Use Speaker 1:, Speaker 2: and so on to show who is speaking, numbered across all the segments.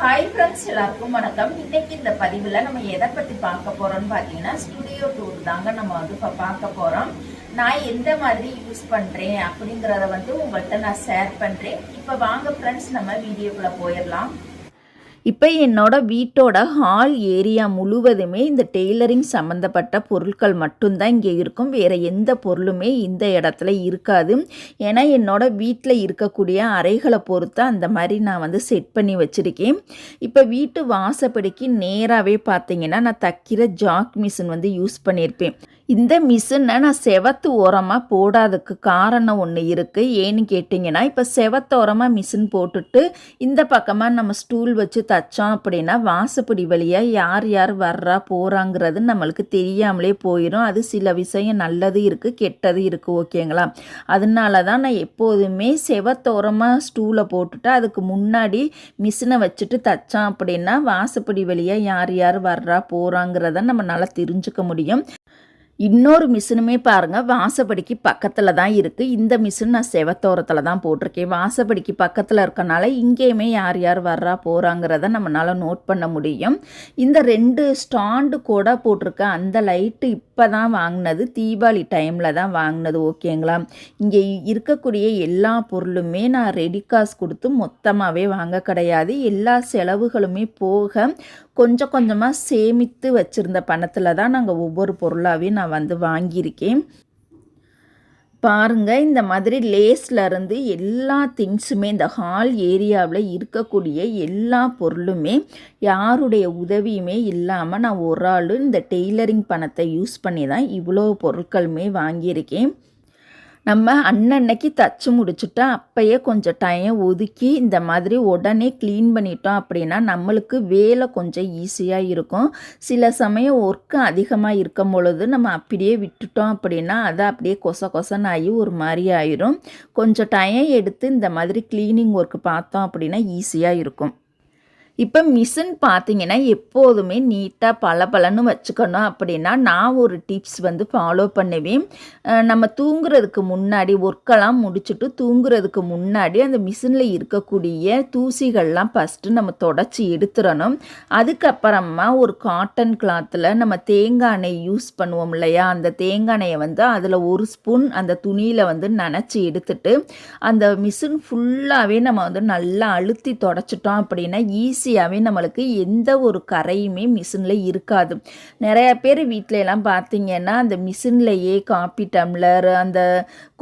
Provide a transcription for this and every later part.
Speaker 1: Hi friends எல்லாருக்கும் வணக்கம். இன்னைக்கு இந்த பதிவில் நம்ம எதை பற்றி பார்க்க போகிறோம்னு பார்த்தீங்கன்னா ஸ்டுடியோ டூர் தாங்க நம்ம வந்து இப்போ பார்க்க போகிறோம் நான் எந்த மாதிரி யூஸ் பண்ணுறேன் அப்படிங்கிறத வந்து உங்கள்கிட்ட நான் ஷேர் பண்ணுறேன் இப்போ வாங்க ஃப்ரெண்ட்ஸ் நம்ம வீடியோக்குள்ளே போயிடலாம். இப்போ என்னோட வீட்டோட ஹால் ஏரியா முழுவதுமே இந்த டெய்லரிங் சம்மந்தப்பட்ட பொருட்கள் மட்டும்தான் இங்கே இருக்கும். வேறு எந்த பொருளுமே இந்த இடத்துல இருக்காது. ஏன்னா என்னோட வீட்டில் இருக்கக்கூடிய அறைகளை பொறுத்து அந்த மாதிரி நான் வந்து செட் பண்ணி வச்சுருக்கேன். இப்போ வீட்டு வாசப்படிக்கு நேராகவே பார்த்தீங்கன்னா நான் தைக்கிற ஜாக் மிஷின் வந்து யூஸ் பண்ணியிருப்பேன் இந்த மிஷினை நான் செவத்து ஓரமாக போடாததுக்கு காரணம் ஒன்று இருக்குது ஏன்னு கேட்டிங்கன்னா இப்போ செவத்தோரமாக மிஷின் போட்டுட்டு இந்த பக்கமாக நம்ம ஸ்டூல் வச்சு தைச்சோம் அப்படின்னா வாசப்படி வழியாக யார் யார் வர்றா போகிறாங்கிறது நம்மளுக்கு தெரியாமலே போயிடும் அது சில விஷயம் நல்லது இருக்குது கெட்டது இருக்குது ஓகேங்களா? அதனால தான் நான் எப்போதுமே செவத்தோரமாக ஸ்டூலை போட்டுட்டு அதுக்கு முன்னாடி மிஷினை வச்சுட்டு தைச்சோம் அப்படின்னா வாசப்படி வழியாக யார் யார் வர்றா போகிறாங்கிறத நம்ம நல்லா தெரிஞ்சுக்க முடியும். இன்னொரு மிஷினுமே பாருங்கள் வாசப்படிக்கு பக்கத்தில் தான் இருக்குது இந்த மிஷின் நான் செவத்தோரத்தில் தான் போட்டிருக்கேன். வாசப்படிக்கு பக்கத்தில் இருக்கனால இங்கேயுமே யார் யார் வர்றா போகிறாங்கிறத நம்மளால் நோட் பண்ண முடியும். இந்த ரெண்டு ஸ்டாண்டு கூட போட்டிருக்க அந்த லைட்டு இப்போ தான் வாங்கினது. தீபாவளி டைமில் தான் வாங்கினது ஓகேங்களா இங்கே இருக்கக்கூடிய எல்லா பொருளுமே நான் ரெடி காசு கொடுத்து மொத்தமாகவே வாங்க கிடையாது. எல்லா செலவுகளுமே போக கொஞ்சம் கொஞ்சமாக சேமித்து வச்சுருந்த பணத்தில் தான் நாங்கள் ஒவ்வொரு பொருளாகவே நான் வந்து வாங்கியிருக்கேன். பாருங்க இந்த மாதிரி லேஸ்லேருந்து எல்லா திங்ஸுமே இந்த ஹால் ஏரியாவில் இருக்கக்கூடிய எல்லா பொருளுமே யாருடைய உதவியுமே இல்லாமல் நான் ஒரு ஆள் இந்த டெய்லரிங் பணத்தை யூஸ் பண்ணி தான் இவ்வளோ பொருட்களுமே வாங்கியிருக்கேன். நம்ம அன்னன்னைக்கு தச்சு முடிச்சுட்டா அப்பயே கொஞ்சம் டைம் ஒதுக்கி இந்த மாதிரி உடனே க்ளீன் பண்ணிட்டோம் அப்படின்னா நம்மளுக்கு வேலை கொஞ்சம் ஈஸியாக இருக்கும். சில சமயம் ஒர்க்கு அதிகமாக இருக்கும் பொழுது நம்ம அப்படியே விட்டுட்டோம் அப்படின்னா அதை அப்படியே கொச கொசன்னு ஆகி ஒரு மாதிரி ஆயிரும். கொஞ்சம் டைம் எடுத்து இந்த மாதிரி க்ளீனிங் ஒர்க் பார்த்தோம் அப்படின்னா ஈஸியாக இருக்கும். இப்போ மிஷின் பார்த்தீங்கன்னா எப்போதுமே நீட்டாக பளபளன்னு வச்சுக்கணும். அப்படின்னா நான் ஒரு டிப்ஸ் வந்து ஃபாலோ பண்ணுவேன். நம்ம தூங்குறதுக்கு முன்னாடி ஒர்க்கெல்லாம் முடிச்சுட்டு தூங்குறதுக்கு முன்னாடி அந்த மிஷினில் இருக்கக்கூடிய தூசிகள்லாம் ஃபஸ்ட்டு நம்ம தொடச்சி எடுத்துடணும். அதுக்கப்புறமா ஒரு காட்டன் கிளாத்தில் நம்ம தேங்காய் எண்ணெய் யூஸ் பண்ணுவோம் இல்லையா? அந்த தேங்காய் எண்ணெயை வந்து அதில் ஒரு ஸ்பூன் அந்த துணியில் வந்து நனைச்சி எடுத்துட்டு அந்த மிஷின் ஃபுல்லாகவே நம்ம வந்து நல்லா அழுத்தி தொடச்சிட்டோம் அப்படின்னா ஈஸி ஈஸியாகவே நம்மளுக்கு எந்த ஒரு கரையுமே மிஷினில் இருக்காது. நிறைய பேர் வீட்டில எல்லாம் பார்த்தீங்கன்னா அந்த மிஷின்லையே காப்பி டம்ளர் அந்த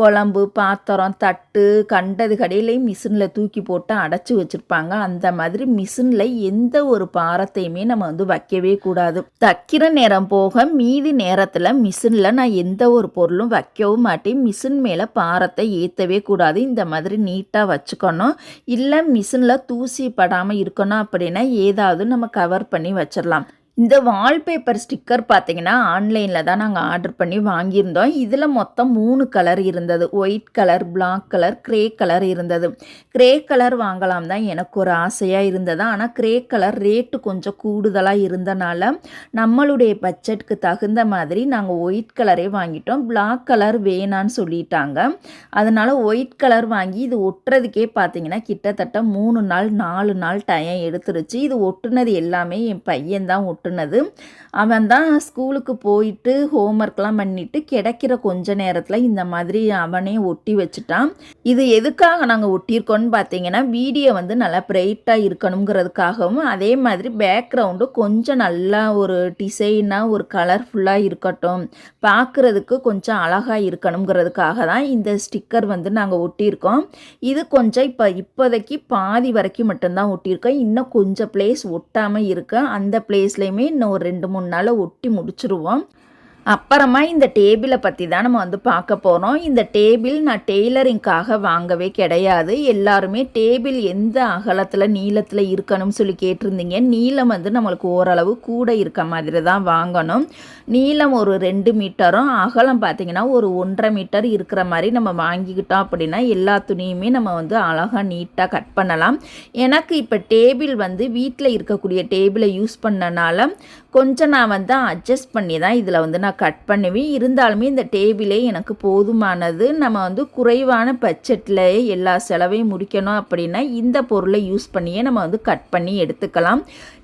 Speaker 1: குழம்பு பாத்திரம் தட்டு கண்டது கடையிலையும் மிஷினில் தூக்கி போட்டு அடைச்சி வச்சுருப்பாங்க. அந்த மாதிரி மிஷினில் எந்த ஒரு பாரத்தையுமே நம்ம வந்து வைக்கவே கூடாது. தைக்கிற நேரம் போக மீதி நேரத்தில் மிஷினில் நான் எந்த ஒரு பொருளும் வைக்கவும் மாட்டேன். மிஷின் மேலே பாரத்தை ஏற்றவே கூடாது. இந்த மாதிரி நீட்டாக வச்சுக்கணும். இல்லை மிஷினில் தூசி படாமல் இருக்கணும். அப்போ அப்படின்னா ஏதாவது நம்ம கவர் பண்ணி வச்சிடலாம் இந்த வால்பேப்பர் ஸ்டிக்கர் பார்த்தீங்கன்னா ஆன்லைனில் தான் நாங்கள் ஆர்டர் பண்ணி வாங்கியிருந்தோம். இதில் மொத்தம் மூணு கலர் இருந்தது. White colour black colour grey colour இருந்தது. க்ரே கலர் வாங்கலாம் தான் எனக்கு ஒரு ஆசையாக இருந்தது. ஆனால் க்ரே கலர் ரேட்டு கொஞ்சம் கூடுதலாக இருந்தனால நம்மளுடைய பட்ஜெட்டுக்கு தகுந்த மாதிரி நாங்கள் ஒயிட் கலரே வாங்கிட்டோம். பிளாக் கலர் வேணான்னு சொல்லிட்டாங்க. அதனால் ஒயிட் கலர் வாங்கி இது ஒட்டுறதுக்கே பார்த்தீங்கன்னா கிட்டத்தட்ட மூணு நாள் நாலு நாள் டைம் எடுத்துருச்சு. இது ஒட்டுனது எல்லாமே என் பையன் தான் கொட்டுனது. அவன் தான் ஸ்கூலுக்கு போயிட்டு ஹோம்ஒர்க்லாம் பண்ணிட்டு கிடைக்கிற கொஞ்ச நேரத்தில் இந்த மாதிரி அவனே ஒட்டி வச்சுட்டான். இது எதுக்காக நாங்கள் ஒட்டியிருக்கோன்னு பார்த்தீங்கன்னா வீடியோ வந்து நல்லா பிரைட்டாக இருக்கணுங்கிறதுக்காகவும் அதே மாதிரி பேக்ரவுண்டு கொஞ்சம் நல்லா ஒரு டிசைனாக ஒரு கலர்ஃபுல்லாக இருக்கட்டும். பார்க்குறதுக்கு கொஞ்சம் அழகாக இருக்கணுங்கிறதுக்காக தான் இந்த ஸ்டிக்கர் வந்து நாங்கள் ஒட்டியிருக்கோம். இது கொஞ்சம் இப்போ இப்போதைக்கு பாதி வரைக்கும் மட்டும்தான் ஒட்டியிருக்கோம். இன்னும் கொஞ்சம் பிளேஸ் ஒட்டாமல் இருக்கு அந்த பிளேஸ்லையுமே இன்னும் ஒரு ரெண்டு மூணு நாளை ஒட்டி முடிச்சிருவோம். அப்புறமா இந்த டேபிளை பற்றி தான் நம்ம வந்து பார்க்க போகிறோம் இந்த டேபிள் நான் டெய்லரிங்காக வாங்கவே கிடையாது. எல்லாருமே டேபிள் எந்த அகலத்தில் நீளத்தில் இருக்கணும்னு சொல்லி கேட்டிருந்தீங்க. நீளம் வந்து நம்மளுக்கு ஓரளவு கூட இருக்க மாதிரி தான் வாங்கணும். நீளம் ஒரு ரெண்டு மீட்டரும் அகலம் பார்த்தீங்கன்னா ஒரு ஒன்றரை மீட்டர் இருக்கிற மாதிரி நம்ம வாங்கிக்கிட்டோம் அப்படின்னா எல்லா துணியுமே நம்ம வந்து அழகாக நீட்டாக கட் பண்ணலாம். எனக்கு இப்போ டேபிள் வந்து வீட்டில் இருக்கக்கூடிய டேபிளை யூஸ் பண்ணனால கொஞ்சம் நான் வந்து அட்ஜஸ்ட் பண்ணி தான் இதில் வந்து நான் நான் கட் பண்ணுவேன் இருந்தாலுமே இந்த டேபிளே எனக்கு போதுமானது. நம்ம வந்து குறைவான பட்ஜெட்டில் எல்லா செலவையும் முடிக்கணும் அப்படின்னா இந்த பொருளை யூஸ் பண்ணியே நம்ம வந்து கட் பண்ணி எடுத்துக்கலாம்.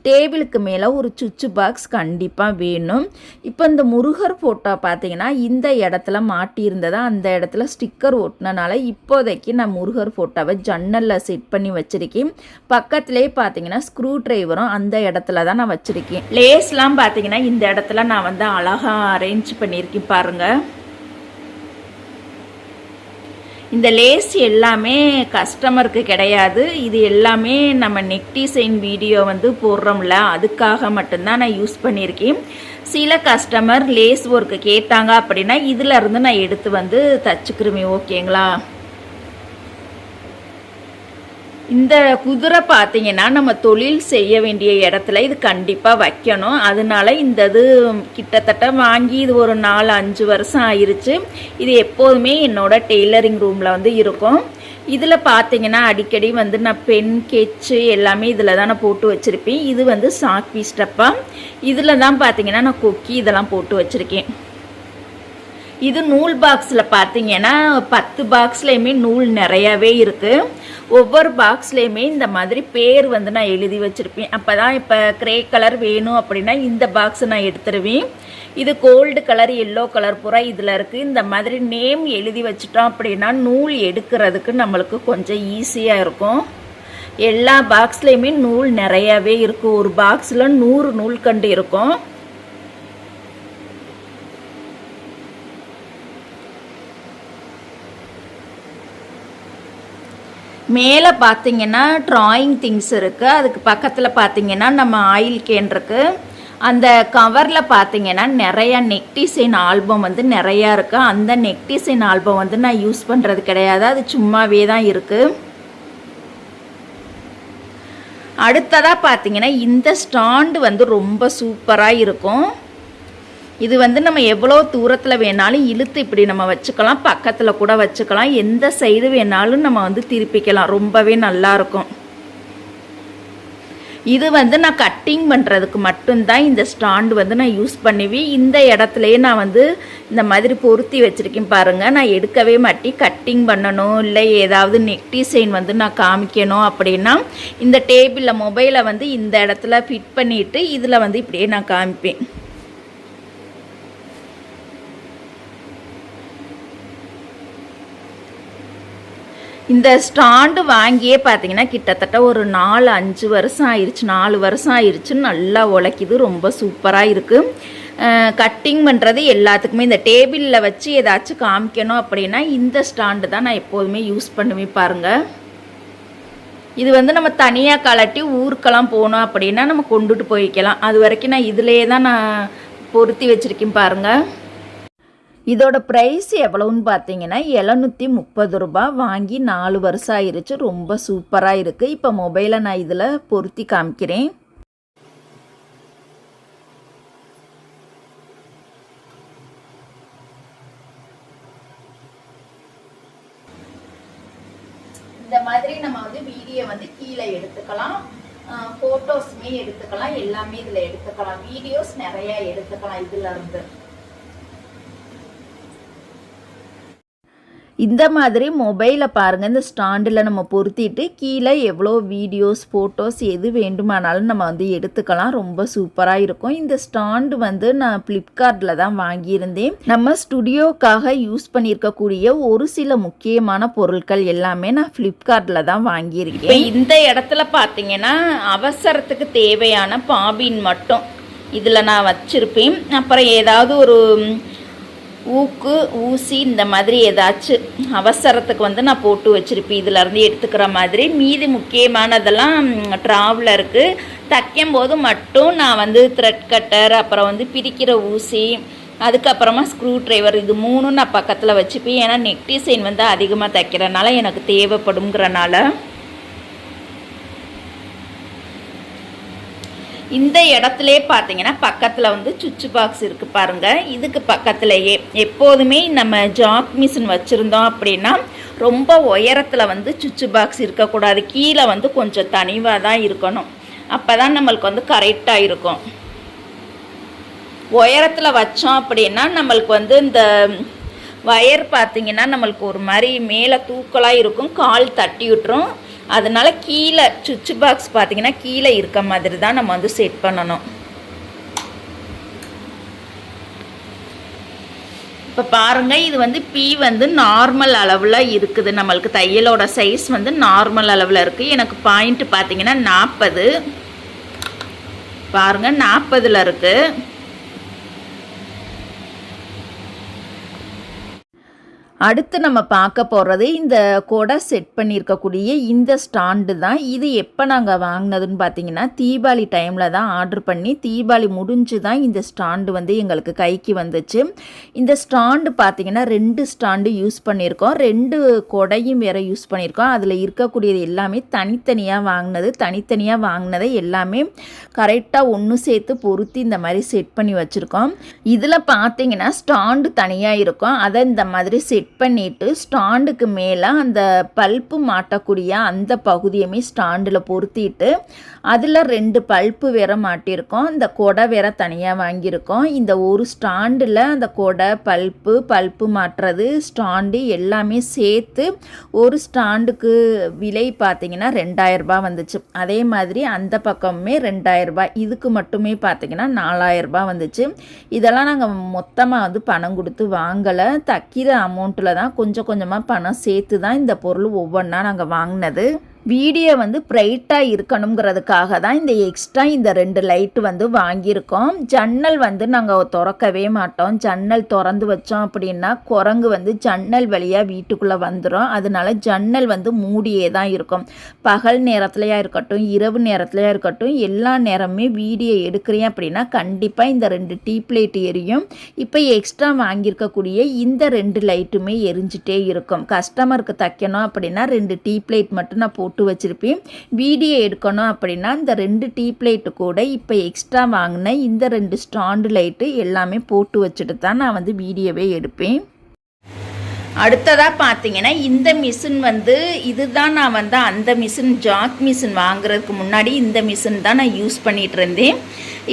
Speaker 1: டேபிளுக்கு மேலே ஒரு சுவிட்ச் பாக்ஸ் கண்டிப்பாக வேணும். இப்போ இந்த முருகர் ஃபோட்டோ பார்த்தீங்கன்னா இந்த இடத்துல மாட்டியிருந்ததா அந்த இடத்துல ஸ்டிக்கர் ஒட்டினனால இப்போதைக்கு நான் முருகர் ஃபோட்டோவை ஜன்னலில் செட் பண்ணி வச்சுருக்கேன். பக்கத்துலேயே பார்த்தீங்கன்னா ஸ்க்ரூ ட்ரைவரும் அந்த இடத்துல தான் நான் வச்சுருக்கேன். லேஸ்லாம் பார்த்தீங்கன்னா இந்த இடத்துல நான் வந்து அழகாக அரேஞ்ச் பண்ணியிருக்கேன் பாருங்கள் இந்த லேஸ் எல்லாமே கஸ்டமருக்கு கிடையாது. இது எல்லாமே நம்ம நெக் டிசைன் வீடியோ வந்து போடுறோம்ல அதுக்காக மட்டும்தான் நான் யூஸ் பண்ணியிருக்கேன். சில கஸ்டமர் லேஸ் ஒர்க்கு கேட்டாங்க அப்படின்னா இதுலேருந்து நான் எடுத்து வந்து தச்சுக்கிருமே ஓகேங்களா? இந்த குதிரை பார்த்தீங்கன்னா நம்ம தொழில் செய்ய வேண்டிய இடத்துல இது கண்டிப்பாக வைக்கணும். அதனால இந்த இது கிட்டத்தட்ட வாங்கி இது ஒரு நாலு அஞ்சு வருஷம் ஆயிடுச்சு இது எப்போதுமே என்னோட டெய்லரிங் ரூமில் வந்து இருக்கும். இதில் பார்த்தீங்கன்னா அடிக்கடி வந்து நான் பென் கெச்சு எல்லாமே இதில் தான் நான் போட்டு வச்சுருப்பேன். இது வந்து சாக் ஸ்டெப்பாக இதில் தான் பார்த்தீங்கன்னா நான் கொக்கி இதெல்லாம் போட்டு வச்சுருக்கேன். இது நூல் பாக்ஸில் பார்த்தீங்கன்னா பத்து பாக்ஸ்லேயுமே நூல் நிறையாவே இருக்குது ஒவ்வொரு பாக்ஸ்லேயுமே இந்த மாதிரி பேர் வந்து நான் எழுதி வச்சுருப்பேன். அப்போ தான் இப்போ க்ரே கலர் வேணும் அப்படின்னா இந்த பாக்ஸ் நான் எடுத்துருவேன். இது கோல்டு கலர் எல்லோ கலர் பூரா இதில் இருக்குது இந்த மாதிரி நேம் எழுதி வச்சுட்டோம் அப்படின்னா நூல் எடுக்கிறதுக்கு நம்மளுக்கு கொஞ்சம் ஈஸியாக இருக்கும். எல்லா பாக்ஸ்லேயுமே நூல் நிறையாவே இருக்கும் ஒரு பாக்ஸில் நூறு நூல் கண்டு இருக்கும். மேலே பார்த்தீங்கன்னா ட்ராயிங் திங்ஸ் இருக்குது அதுக்கு பக்கத்தில் பார்த்தீங்கன்னா நம்ம ஆயில் கேன் இருக்குது அந்த கவரில் பார்த்தீங்கன்னா நிறையா நெக் டிசைன் ஆல்பம் வந்து நிறையா இருக்குது அந்த நெக் டிசைன் ஆல்பம் வந்து நான் யூஸ் பண்ணுறது கிடையாது. அது சும்மாவே தான் இருக்குது அடுத்ததாக பார்த்தீங்கன்னா இந்த ஸ்டாண்டு வந்து ரொம்ப சூப்பராக இருக்கும். இது வந்து நம்ம எவ்வளோ தூரத்தில் வேணாலும் இழுத்து இப்படி நம்ம வச்சுக்கலாம் பக்கத்தில் கூட வச்சுக்கலாம். எந்த சைடு வேணாலும் நம்ம வந்து திருப்பிக்கலாம். ரொம்பவே நல்லாயிருக்கும் இது வந்து நான் கட்டிங் பண்ணுறதுக்கு மட்டும்தான் இந்த ஸ்டாண்டு வந்து நான் யூஸ் பண்ணுவேன். இந்த இடத்துலையே நான் வந்து இந்த மாதிரி பொருத்தி வச்சுருக்கேன் பாருங்கள் நான் எடுக்கவே மாட்டி கட்டிங் பண்ணணும் இல்லை ஏதாவது நெக் டிசைன் வந்து நான் காமிக்கணும் அப்படின்னா இந்த டேபிளில் மொபைலை வந்து இந்த இடத்துல ஃபிட் பண்ணிவிட்டு இதில் வந்து இப்படியே நான் காமிப்பேன். இந்த ஸ்டாண்டு வாங்கியே பார்த்தீங்கன்னா கிட்டத்தட்ட ஒரு நாலு அஞ்சு வருஷம் ஆயிடுச்சு நாலு வருஷம் ஆயிடுச்சு நல்லா உழைக்குது. ரொம்ப சூப்பராக இருக்குது கட்டிங் பண்ணுறது எல்லாத்துக்குமே இந்த டேபிளில் வச்சு ஏதாச்சும் காமிக்கணும் அப்படின்னா இந்த ஸ்டாண்டு தான் நான் எப்போதுமே யூஸ் பண்ணுவேன் பாருங்கள் இது வந்து நம்ம தனியாக கலட்டி ஊருக்கெல்லாம் போனோம் அப்படின்னா நம்ம கொண்டுட்டு போய்க்கலாம். அது வரைக்கும் நான் இதிலேயே தான் நான் பொருத்தி வச்சுருக்கேன் பாருங்கள் இதோட ப்ரைஸ் எவ்வளோன்னு பார்த்தீங்கன்னா எழுநூற்றி முப்பது ரூபா வாங்கி நாலு வருஷம் ஆயிருச்சு. ரொம்ப சூப்பராக இருக்குது இப்போ மொபைலை நான் இதில் பொருத்தி காமிக்கிறேன். இந்த மாதிரி நம்ம வந்து வீடியோ வந்து கீழே எடுத்துக்கலாம். ஃபோட்டோஸுமே எடுத்துக்கலாம். எல்லாமே இதில் எடுத்துக்கலாம். வீடியோஸ் நிறையா எடுத்துக்கலாம் இதில் இருந்து. இந்த மாதிரி மொபைலை பாருங்கள் இந்த ஸ்டாண்டில் நம்ம பொருத்திட்டு கீழே எவ்வளோ வீடியோஸ் ஃபோட்டோஸ் எது வேண்டுமானாலும் நம்ம வந்து எடுத்துக்கலாம். ரொம்ப சூப்பராக இருக்கும். இந்த ஸ்டாண்டு வந்து நான் ஃப்ளிப்கார்ட்டில் தான் வாங்கியிருந்தேன். நம்ம ஸ்டுடியோக்காக யூஸ் பண்ணியிருக்கக்கூடிய ஒரு சில முக்கியமான பொருட்கள் எல்லாமே நான் ஃப்ளிப்கார்ட்டில் தான் வாங்கியிருக்கேன். இந்த இடத்துல பார்த்தீங்கன்னா அவசரத்துக்கு தேவையான பாபின் மட்டும் இதில் நான் வச்சுருப்பேன். அப்புறம் ஏதாவது ஒரு ஊக்கு ஊசி இந்த மாதிரி ஏதாச்சும் அவசரத்துக்கு வந்து நான் போட்டு வச்சுருப்பேன். இதிலேருந்து எடுத்துக்கிற மாதிரி. மீதி முக்கியமானதெல்லாம் ட்ராவலருக்கு தைக்கும் போது மட்டும் நான் வந்து த்ரெட் கட்டர் அப்புறம் வந்து பிரிக்கிற ஊசி அதுக்கப்புறமா ஸ்க்ரூ ட்ரைவர் இது மூணும் நான் பக்கத்தில் வச்சுப்பேன். ஏன்னா நெக் டிசைன் வந்து அதிகமாக தைக்கிறனால எனக்கு தேவைப்படுங்கிறனால இந்த இடத்துலே பார்த்தீங்கன்னா பக்கத்தில் வந்து சுவிட்ச் பாக்ஸ் இருக்குது பாருங்கள் இதுக்கு பக்கத்துலேயே எப்போதுமே நம்ம ஜாக் மிஷின் வச்சுருந்தோம் அப்படின்னா ரொம்ப உயரத்தில் வந்து சுவிட்ச் பாக்ஸ் இருக்கக்கூடாது. கீழே வந்து கொஞ்சம் தனிவாக தான் இருக்கணும். அப்போ தான் நம்மளுக்கு வந்து கரெக்டாக இருக்கும். உயரத்தில் வச்சோம் அப்படின்னா நம்மளுக்கு வந்து இந்த வயர் பார்த்திங்கன்னா நம்மளுக்கு ஒரு மாதிரி மேலே தூக்கலாக இருக்கும். கால் தட்டி விட்டுரும். அதனால் கீழே சுவிட்ச் பாக்ஸ் பார்த்தீங்கன்னா கீழே இருக்க மாதிரி தான் நம்ம வந்து செட் பண்ணணும். இப்போ பாருங்கள் இது வந்து பி வந்து நார்மல் அளவில் இருக்குது. நம்மளுக்கு தையலோட சைஸ் வந்து நார்மல் அளவில் இருக்குது எனக்கு பாயிண்ட்டு பார்த்தீங்கன்னா நாற்பது பாருங்கள் நாற்பதில் இருக்குது அடுத்து நம்ம பார்க்க போகிறது இந்த கொடை செட் பண்ணியிருக்கக்கூடிய இந்த ஸ்டாண்டு தான். இது எப்போ நாங்கள் வாங்கினதுன்னு பார்த்தீங்கன்னா தீபாவளி டைமில் தான் ஆர்டர் பண்ணி தீபாவளி முடிஞ்சு தான் இந்த ஸ்டாண்டு வந்து எங்களுக்கு கைக்கு வந்துச்சு. இந்த ஸ்டாண்டு பார்த்தீங்கன்னா ரெண்டு ஸ்டாண்டு யூஸ் பண்ணியிருக்கோம். ரெண்டு கொடையும் வேறு யூஸ் பண்ணியிருக்கோம். அதில் இருக்கக்கூடியது எல்லாமே தனித்தனியாக வாங்கினது தனித்தனியாக வாங்கினதை எல்லாமே கரெக்டாக ஒன்று சேர்த்து பொருத்தி இந்த மாதிரி செட் பண்ணி வச்சுருக்கோம். இதில் பார்த்தீங்கன்னா ஸ்டாண்டு தனியாக இருக்கும். அதை இந்த மாதிரி செட் பண்ணிவிட்டு ஸ்டாண்டுக்கு மேலே அந்த பல்ப்பு மாட்டக்கூடிய அந்த பகுதியுமே ஸ்டாண்டில் பொருத்திட்டு அதில் ரெண்டு பல்ப்பு வேற மாட்டியிருக்கோம் இந்த கொடை வேற தனியாக வாங்கியிருக்கோம். இந்த ஒரு ஸ்டாண்டில் அந்த கொடை பல்ப்பு பல்ப்பு மாட்டுறது ஸ்டாண்டு எல்லாமே சேர்த்து ஒரு ஸ்டாண்டுக்கு விலை பார்த்தீங்கன்னா ரெண்டாயிரரூபா வந்துச்சு. அதே மாதிரி அந்த பக்கமுமே ரெண்டாயிரரூபா இதுக்கு மட்டுமே பார்த்தீங்கன்னா நாலாயிரரூபா வந்துச்சு. இதெல்லாம் நாங்கள் மொத்தமாக வந்து பணம் கொடுத்து வாங்கலை. தைக்கிற அமௌண்ட் தான் கொஞ்சம் கொஞ்சமாக பணம் சேர்த்து தான் இந்த பொருள் ஒவ்வொன்றா நாங்கள் வாங்கினது. வீடியோ வந்து பிரைட்டாக இருக்கணுங்கிறதுக்காக தான் இந்த எக்ஸ்ட்ரா இந்த ரெண்டு லைட்டு வந்து வாங்கியிருக்கோம். ஜன்னல் வந்து நாங்கள் திறக்கவே மாட்டோம். ஜன்னல் திறந்து வச்சோம் அப்படின்னா குரங்கு வந்து ஜன்னல் வழியாக வீட்டுக்குள்ளே வந்துடும் அதனால ஜன்னல் வந்து மூடியே தான் இருக்கும். பகல் நேரத்துலையா இருக்கட்டும் இரவு நேரத்துலையா இருக்கட்டும் எல்லா நேரமே வீடியோ எடுக்கிறேன் அப்படின்னா கண்டிப்பாக இந்த ரெண்டு டீப் லைட் எரியும். இப்போ எக்ஸ்ட்ரா வாங்கியிருக்கக்கூடிய இந்த ரெண்டு லைட்டுமே எரிஞ்சிட்டே இருக்கும். கஸ்டமருக்கு தைக்கணும் அப்படின்னா ரெண்டு டீப் லைட் மட்டும் நான் போட்டு போட்டு வச்சுருப்பேன். வீடியோ எடுக்கணும் அப்படின்னா இந்த ரெண்டு டீ லைட்டு கூட இப்போ எக்ஸ்ட்ரா வாங்கின இந்த ரெண்டு ஸ்டாண்டு லைட்டு எல்லாமே போட்டு வச்சுட்டு தான் நான் வந்து வீடியோவே எடுப்பேன். அடுத்ததாக பார்த்தீங்கன்னா இந்த மிஷின் வந்து இதுதான் நான் வந்து அந்த மிஷின் ஜாக் மிஷின் வாங்குறதுக்கு முன்னாடி இந்த மிஷின் தான் நான் யூஸ் பண்ணிகிட்டு இருந்தேன்.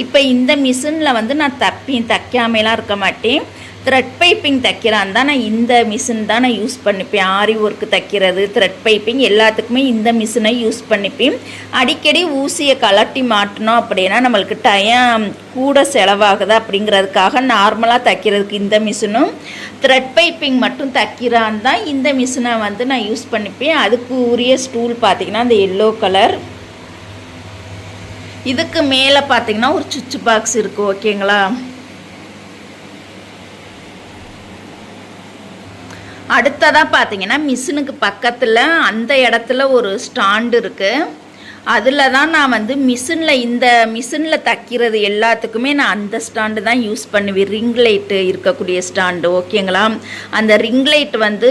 Speaker 1: இப்போ இந்த மிஷினில் வந்து நான் தப்பி தைக்காமலாம் இருக்க மாட்டேன். த்ரெட் பைப்பிங் தைக்கிறான் தான் நான் இந்த மிஷின் தான் நான் யூஸ் பண்ணிப்பேன். ஆரி ஒர்க்கு தைக்கிறது த்ரெட் பைப்பிங் எல்லாத்துக்குமே இந்த மிஷினை யூஸ் பண்ணிப்பேன். அடிக்கடி ஊசியை கலட்டி மாட்டினோம் அப்படின்னா நம்மளுக்கு டயம் கூட செலவாகுது அப்படிங்கிறதுக்காக நார்மலாக தைக்கிறதுக்கு இந்த மிஷினும் த்ரெட் பைப்பிங் மட்டும் தைக்கிறான் தான் இந்த மிஷினை வந்து நான் யூஸ் பண்ணிப்பேன். அதுக்கு உரிய ஸ்டூல் பார்த்திங்கன்னா அந்த எல்லோ கலர் இதுக்கு மேலே பார்த்தீங்கன்னா ஒரு சுவிட்ச் பாக்ஸ் இருக்குது ஓகேங்களா அடுத்ததாக பார்த்தீங்கன்னா மிஷினுக்கு பக்கத்தில் அந்த இடத்துல ஒரு ஸ்டாண்டு இருக்குது அதில் தான் நான் வந்து மிஷினில் இந்த மிஷினில் தைக்கிறது எல்லாத்துக்குமே நான் அந்த ஸ்டாண்டு தான் யூஸ் பண்ணுவேன். ரிங் லைட்டு இருக்கக்கூடிய ஸ்டாண்டு ஓகேங்களா அந்த ரிங் லைட் வந்து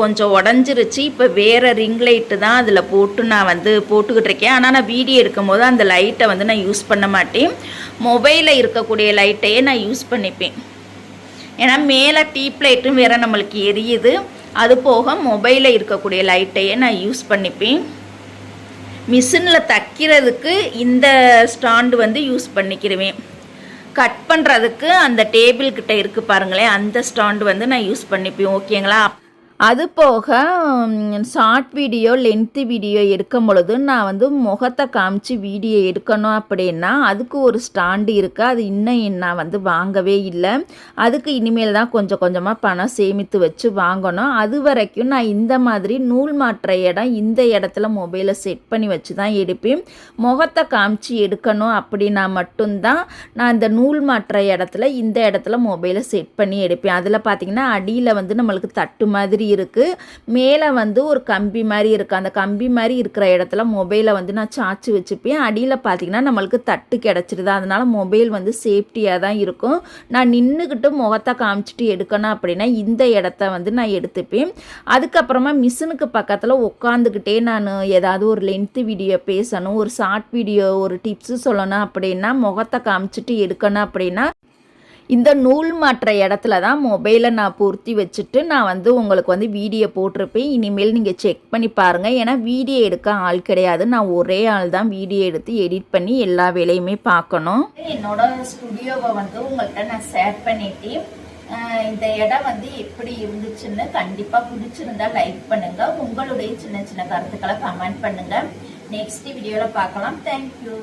Speaker 1: கொஞ்சம் உடஞ்சிருச்சு. இப்போ வேறு ரிங் லைட்டு தான் அதில் போட்டு நான் வந்து போட்டுக்கிட்டு இருக்கேன். ஆனால் நான் வீடியோ எடுக்கும்போது அந்த லைட்டை வந்து நான் யூஸ் பண்ண மாட்டேன். மொபைலில் இருக்கக்கூடிய லைட்டையே நான் யூஸ் பண்ணிப்பேன். ஏன்னா மேலே டீப் லைட்டும் வேறு நம்மளுக்கு எரியுது. அது போக மொபைலில் இருக்கக்கூடிய லைட்டையே நான் யூஸ் பண்ணிப்பேன். மிஷினில் தைக்கிறதுக்கு இந்த ஸ்டாண்டு வந்து யூஸ் பண்ணிக்கிடுவேன். கட் பண்ணுறதுக்கு அந்த டேபிள்கிட்ட இருக்குது பாருங்களேன் அந்த ஸ்டாண்டு வந்து நான் யூஸ் பண்ணிப்பேன். ஓகேங்களா அது போக ஷார்ட் வீடியோ லென்த்து வீடியோ எடுக்கும் பொழுது நான் வந்து முகத்தை காமிச்சு வீடியோ எடுக்கணும் அப்படின்னா அதுக்கு ஒரு ஸ்டாண்டு இருக்குது அது இன்னும் நான் வந்து வாங்கவே இல்லை. அதுக்கு இனிமேல் தான் கொஞ்சம் கொஞ்சமாக பணம் சேமித்து வச்சு வாங்கணும். அது வரைக்கும் நான் இந்த மாதிரி நூல் மாற்ற இடம் இந்த இடத்துல மொபைலை செட் பண்ணி வச்சு தான் எடுப்பேன். முகத்தை காமிச்சு எடுக்கணும் அப்படின்னா மட்டும்தான் நான் இந்த நூல் மாற்ற இடத்துல இந்த இடத்துல மொபைலை செட் பண்ணி எடுப்பேன். அதில் பார்த்திங்கன்னா அடியில் வந்து நம்மளுக்கு தட்டு மாதிரி இருக்குது மேலே வந்து ஒரு கம்பி மாதிரி இருக்குது அந்த கம்பி மாதிரி இருக்கிற இடத்துல மொபைலை வந்து நான் சாச்சு வச்சுப்பேன். அடியில் பார்த்தீங்கன்னா நம்மளுக்கு தட்டு கிடச்சிருது. அதனால் மொபைல் வந்து சேஃப்டியாக தான் இருக்கும். நான் நின்றுக்கிட்டு முகத்தை காமிச்சிட்டு எடுக்கணும் அப்படின்னா இந்த இடத்த வந்து நான் எடுத்துப்பேன். அதுக்கப்புறமா மிஷினுக்கு பக்கத்தில் உட்காந்துக்கிட்டே நான் ஏதாவது ஒரு லென்த்து வீடியோ பேசணும் ஒரு ஷார்ட் வீடியோ ஒரு டிப்ஸு சொல்லணும் அப்படின்னா முகத்தை காமிச்சிட்டு எடுக்கணும் அப்படின்னா இந்த நூல் மாற்ற இடத்துல தான் மொபைலை நான் பொருத்தி வச்சுட்டு நான் வந்து உங்களுக்கு வந்து வீடியோ போட்டிருப்பேன். இனிமேல் நீங்கள் செக் பண்ணி பாருங்கள் ஏன்னா வீடியோ எடுக்க ஆள் கிடையாது. நான் ஒரே ஆள் தான் வீடியோ எடுத்து எடிட் பண்ணி எல்லா வேலையுமே பார்க்கணும். என்னோட ஸ்டுடியோவை வந்து உங்கள்கிட்ட நான் ஷேர் பண்ணிட்டேன். இந்த இடம் வந்து எப்படி இருந்துச்சுன்னு கண்டிப்பாக பிடிச்சிருந்தா லைக் பண்ணுங்கள் உங்களுடைய சின்ன சின்ன கருத்துக்களை கமெண்ட் பண்ணுங்கள் நெக்ஸ்ட் வீடியோவில் பார்க்கலாம். தேங்க்யூ